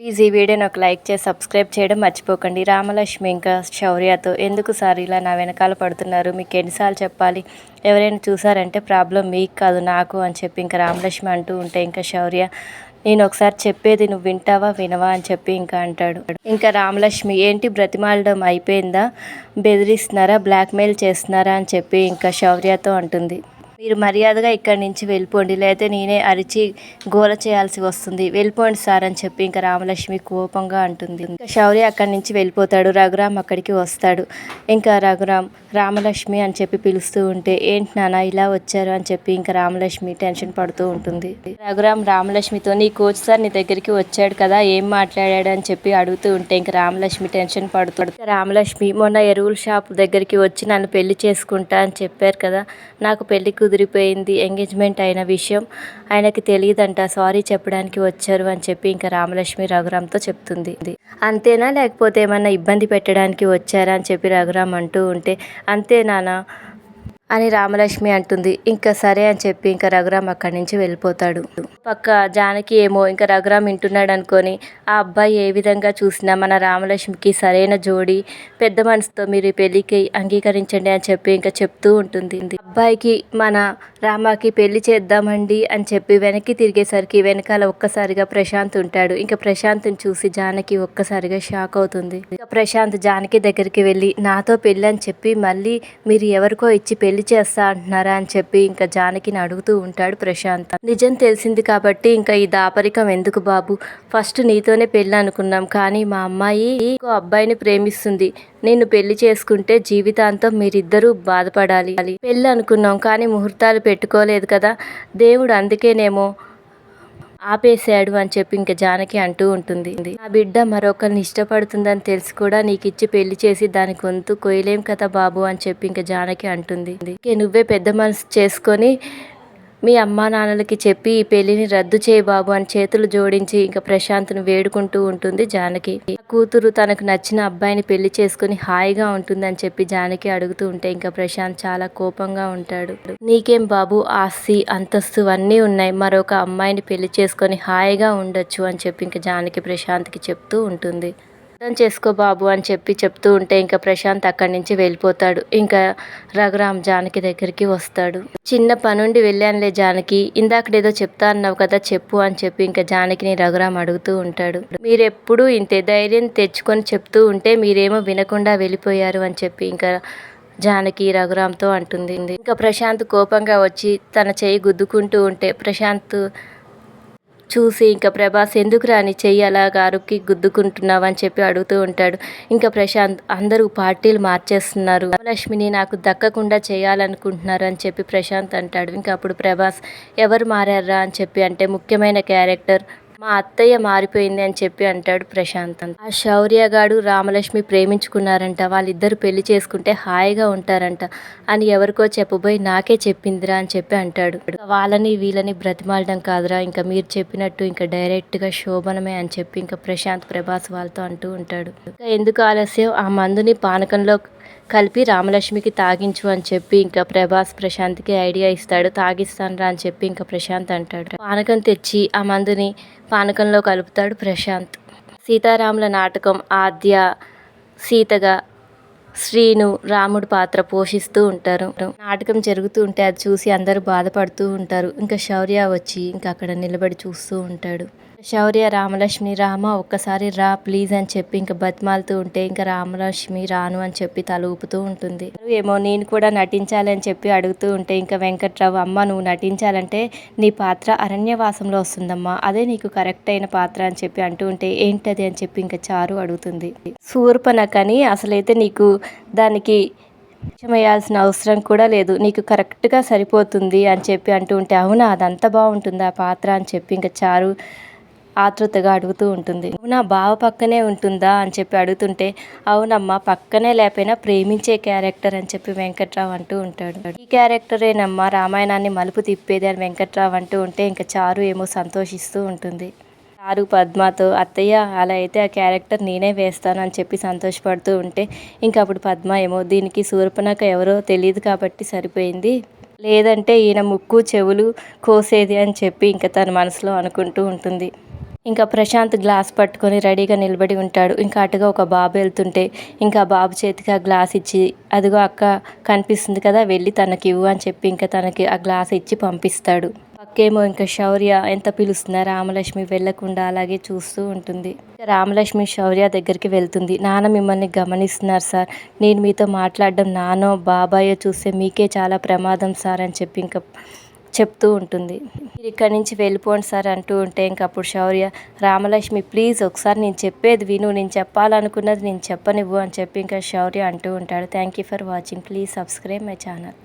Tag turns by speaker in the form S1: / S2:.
S1: Please ఈ వీడియోని ఒక లైక్ చేసి సబ్స్క్రైబ్ చేయడం మర్చిపోకండి. రామలక్ష్మి ఇంకా శౌర్యతో ఎందుకు సార్ ఇలా నా వెనకాల పడుతున్నారు? మీకు ఎన్నిసార్లు చెప్పాలి? ఎవరైనా చూసారంటే ప్రాబ్లం మీకు కాదు నాకు అని చెప్పి ఇంకా రామలక్ష్మి అంటూ ఉంటే ఇంకా శౌర్య నేను ఒకసారి చెప్పేది నువ్వు వింటావా వినవా అని చెప్పి ఇంకా అంటాడు. ఇంకా రామలక్ష్మి ఏంటి బ్రతిమాలడం అయిపోయిందా? బెదిరిస్తున్నారా బ్లాక్మెయిల్ చేస్తున్నారా అని చెప్పి ఇంకా శౌర్యతో అంటుంది. మీరు మర్యాదగా ఇక్కడి నుంచి వెళ్ళిపోండి. లేకపోతే నేనే అరిచి గోల చేయాల్సి వస్తుంది. వెళ్ళిపోండి సార్ అని చెప్పి ఇంకా రామలక్ష్మి కోపంగా అంటుంది. ఇంకా శౌర్య అక్కడి నుంచి వెళ్ళిపోతాడు. రఘురామ్ అక్కడికి వస్తాడు. ఇంకా రఘురామ్ రామలక్ష్మి అని చెప్పి పిలుస్తూ ఉంటే ఏంటి నాన్న ఇలా వచ్చారు? అని చెప్పి ఇంకా రామలక్ష్మి టెన్షన్ పడుతూ ఉంటుంది. రఘురామ్ రామలక్ష్మితో నీ కోచ్ సార్ నీ దగ్గరికి వచ్చాడు కదా ఏం మాట్లాడాడు? అని చెప్పి అడుగుతూ ఉంటే ఇంకా రామలక్ష్మి టెన్షన్ పడుతాడు రామలక్ష్మి మొన్న ఎరువుల షాప్ దగ్గరికి వచ్చి నన్ను పెళ్ళి చేసుకుంటా అని చెప్పారు కదా నాకు పెళ్ళి కుదిరిపోయింది ఎంగేజ్మెంట్ అయిన విషయం ఆయనకి తెలియదంట. సారీ చెప్పడానికి వచ్చారు అని చెప్పి ఇంకా రామలక్ష్మి రఘురామ్తో చెప్తుంది. అంతేనా? లేకపోతే ఏమన్నా ఇబ్బంది పెట్టడానికి వచ్చారా? అని చెప్పి రఘురామ్ అంటూ ఉంటే అంతే నాన్న. అని రామలక్ష్మి అంటుంది. ఇంకా సరే అని చెప్పి ఇంకా రఘురామ్ అక్కడి నుంచి వెళ్ళిపోతాడు. పక్క జానకి ఏమో ఇంకా రఘురామ్ వింటున్నాడు అనుకొని ఆ అబ్బాయి ఏ విధంగా చూసినా మన రామలక్ష్మికి సరైన జోడి పెద్ద మనసుతో మీరు ఈ పెళ్ళికి అంగీకరించండి అని చెప్పి ఇంకా చెప్తూ ఉంటుంది. అబ్బాయికి మన రామాకి పెళ్ళి చేద్దామండి అని చెప్పి వెనక్కి తిరిగేసరికి వెనకాల ఒక్కసారిగా ప్రశాంత్ ఉంటాడు. ఇంకా ప్రశాంత్ని చూసి జానకి ఒక్కసారిగా షాక్ అవుతుంది. ఇంకా ప్రశాంత్ జానకి దగ్గరికి వెళ్ళి నాతో పెళ్ళి అని చెప్పి మళ్ళీ మీరు ఎవరికో ఇచ్చి పెళ్ళి చేస్తా అంటున్నారా? అని చెప్పి ఇంకా జానకిని అడుగుతూ ఉంటాడు ప్రశాంత్. నిజం తెలిసింది కాబట్టి ఇంకా ఈ దాపరికం ఎందుకు బాబు? ఫస్ట్ నీతోనే పెళ్ళి అనుకున్నాం కానీ మా అమ్మాయి ఇంకో అబ్బాయిని ప్రేమిస్తుంది. నేను పెళ్ళి చేసుకుంటే జీవితాంతం మీరిద్దరూ బాధపడాలి. పెళ్ళి అనుకున్నాం కానీ ముహూర్తాలు పెట్టుకోలేదు కదా. దేవుడు అందుకేనేమో ఆపేశాడు అని చెప్పి ఇంక జానకి అంటూ ఉంటుంది. నా బిడ్డ మరొకరిని ఇష్టపడుతుందని తెలిసి కూడా నీకు ఇచ్చి పెళ్ళి చేసి దాని గొంతు కొయ్యలేం కదా బాబు అని చెప్పి ఇంక జానకి అంటుంది. ఇంకే నువ్వే పెద్ద మనసు చేసుకొని మీ అమ్మా నాన్నలకి చెప్పి ఈ పెళ్ళిని రద్దు చేయి బాబు అని చేతులు జోడించి ఇంకా ప్రశాంత్ను వేడుకుంటూ ఉంటుంది జానకి. కూతురు తనకు నచ్చిన అబ్బాయిని పెళ్ళి చేసుకుని హాయిగా ఉంటుందని చెప్పి జానకి అడుగుతూ ఉంటే ఇంకా ప్రశాంత్ చాలా కోపంగా ఉంటాడు. నీకేం బాబు ఆస్తి అంతస్తు అన్నీ ఉన్నాయి. మరొక అమ్మాయిని పెళ్ళి చేసుకొని హాయిగా ఉండొచ్చు అని చెప్పి ఇంకా జానకి ప్రశాంత్కి చెప్తూ ఉంటుంది. అర్థం చేసుకో బాబు అని చెప్పి చెప్తూ ఉంటే ఇంకా ప్రశాంత్ అక్కడి నుంచి వెళ్ళిపోతాడు. ఇంకా రఘురామ్ జానకి దగ్గరికి వస్తాడు. చిన్న పనుండి వెళ్ళానులే జానకి ఇందాకడేదో చెప్తా అన్నావు కదా చెప్పు అని చెప్పి ఇంకా జానకిని రఘురామ్ అడుగుతూ ఉంటాడు. మీరెప్పుడు ఇంతే ధైర్యం తెచ్చుకొని చెప్తూ ఉంటే మీరేమో వినకుండా వెళ్ళిపోయారు అని చెప్పి ఇంకా జానకి రఘురామ్తో అంటుంది. ఇంకా ప్రశాంత్ కోపంగా వచ్చి తన చేయి గుద్దుకుంటూ ఉంటే ప్రశాంత్ చూసి ఇంకా ప్రభాస్ ఎందుకు రాని చెయ్యి అలాగా అరుక్కి గుద్దుకుంటున్నావు అని చెప్పి అడుగుతూ ఉంటాడు. ఇంకా ప్రశాంత్ అందరూ పార్టీలు మార్చేస్తున్నారు. లక్ష్మిని నాకు దక్కకుండా చేయాలనుకుంటున్నారు అని చెప్పి ప్రశాంత్ అంటాడు. ఇంకా అప్పుడు ప్రభాస్ ఎవరు మారారా అని చెప్పి అంటే ముఖ్యమైన క్యారెక్టర్ మా అత్తయ్య మారిపోయింది అని చెప్పి అంటాడు ప్రశాంత్ ఆ శౌర్యగాడు రామలక్ష్మి ప్రేమించుకున్నారంట. వాళ్ళిద్దరు పెళ్ళి చేసుకుంటే హాయిగా ఉంటారంట. అని ఎవరికో చెప్పబోయి నాకే చెప్పిందిరా అని చెప్పి అంటాడు. వాళ్ళని వీళ్ళని బ్రతిమాలడం కాదురా. ఇంకా మీరు చెప్పినట్టు ఇంకా డైరెక్ట్గా శోభనమే అని చెప్పి ఇంకా ప్రశాంత్ ప్రభాస్ వాళ్ళతో అంటూ ఉంటాడు. ఇంకా ఎందుకు ఆలస్యం? ఆ మందుని పానకంలో కలిపి రామలక్ష్మికి తాగించు అని చెప్పి ఇంకా ప్రభాస్ ప్రశాంత్కి ఐడియా ఇస్తాడు. తాగిస్తాను అని చెప్పి ఇంకా ప్రశాంత్ అంటాడు. పానకం తెచ్చి ఆ మందుని పానకంలో కలుపుతాడు ప్రశాంత్. సీతారాముల నాటకం ఆద్య సీతగా శ్రీను రాముడు పాత్ర పోషిస్తూ ఉంటారు. నాటకం జరుగుతూ ఉంటే అది చూసి అందరూ బాధపడుతూ ఉంటారు. ఇంకా శౌర్య వచ్చి ఇంకా అక్కడ నిలబడి చూస్తూ ఉంటాడు. శౌర్య రామలక్ష్మి రామ ఒక్కసారి రా ప్లీజ్ అని చెప్పి ఇంకా బతిమాలుతూ ఉంటే ఇంకా రామలక్ష్మి రాను అని చెప్పి తల ఊపుతూ ఉంటుంది. ఏమో నేను కూడా నటించాలి అని చెప్పి అడుగుతూ ఉంటే ఇంకా వెంకట్రావు అమ్మ నువ్వు నటించాలంటే నీ పాత్ర అరణ్యవాసంలో వస్తుందమ్మా. అదే నీకు కరెక్ట్ అయిన పాత్ర అని చెప్పి అంటూ ఉంటే ఏంటది? అని చెప్పి ఇంకా చారు అడుగుతుంది. శూర్పణకని అసలైతే నీకు దానికి వేయాల్సిన అవసరం కూడా లేదు. నీకు కరెక్ట్గా సరిపోతుంది అని చెప్పి అంటూ ఉంటే అవునా అదంతా బాగుంటుంది ఆ పాత్ర? అని చెప్పి ఇంకా చారు ఆతృతగా అడుగుతూ ఉంటుంది. అవునా బావ పక్కనే ఉంటుందా? అని చెప్పి అడుగుతుంటే అవునమ్మా పక్కనే లేకపోయినా ప్రేమించే క్యారెక్టర్ అని చెప్పి వెంకట్రావు అంటూ ఉంటాడు. ఈ క్యారెక్టరేనమ్మా రామాయణాన్ని మలుపు తిప్పేది అని వెంకట్రావు అంటూ ఉంటే ఇంకా చారు ఏమో సంతోషిస్తూ ఉంటుంది. చారు పద్మతో అత్తయ్య అలా అయితే ఆ క్యారెక్టర్ నేనే వేస్తాను అని చెప్పి సంతోషపడుతూ ఉంటే ఇంకా అప్పుడు పద్మ ఏమో దీనికి శూర్పణక ఎవరో తెలియదు కాబట్టి సరిపోయింది. లేదంటే ఈయన ముక్కు చెవులు కోసేది అని చెప్పి ఇంకా తన మనసులో అనుకుంటూ ఉంటుంది. ఇంకా ప్రశాంత్ గ్లాస్ పట్టుకొని రెడీగా నిలబడి ఉంటాడు. ఇంకా అటుగా ఒక బాబు వెళ్తుంటే ఇంకా బాబు చేతికి ఆ గ్లాస్ ఇచ్చి అదిగో అక్క కనిపిస్తుంది కదా వెళ్ళి తనకి ఇవ్వు అని చెప్పి ఇంకా తనకి ఆ గ్లాస్ ఇచ్చి పంపిస్తాడు. పక్కేమో ఇంకా శౌర్య ఎంత పిలుస్తుందా రామలక్ష్మి వెళ్ళకుండా అలాగే చూస్తూ ఉంటుంది. రామలక్ష్మి శౌర్య దగ్గరికి వెళ్తుంది. నాన్న మిమ్మల్ని గమనిస్తున్నారు సార్. నేను మీతో మాట్లాడడం నానో బాబాయో చూస్తే మీకే చాలా ప్రమాదం సార్ అని చెప్పి ఇంకా చెప్తూ ఉంటుంది. మీరు ఇక్కడి నుంచి వెళ్ళిపోండి సార్ అంటూ ఉంటే ఇంక అప్పుడు శౌర్య రామలక్ష్మి ప్లీజ్ ఒకసారి నేను చెప్పేది విను నేను చెప్పాలనుకున్నది నేను చెప్పనివ్వు అని చెప్పి ఇంకా శౌర్య అంటూ ఉంటాడు. Thank you for watching. Please subscribe my channel.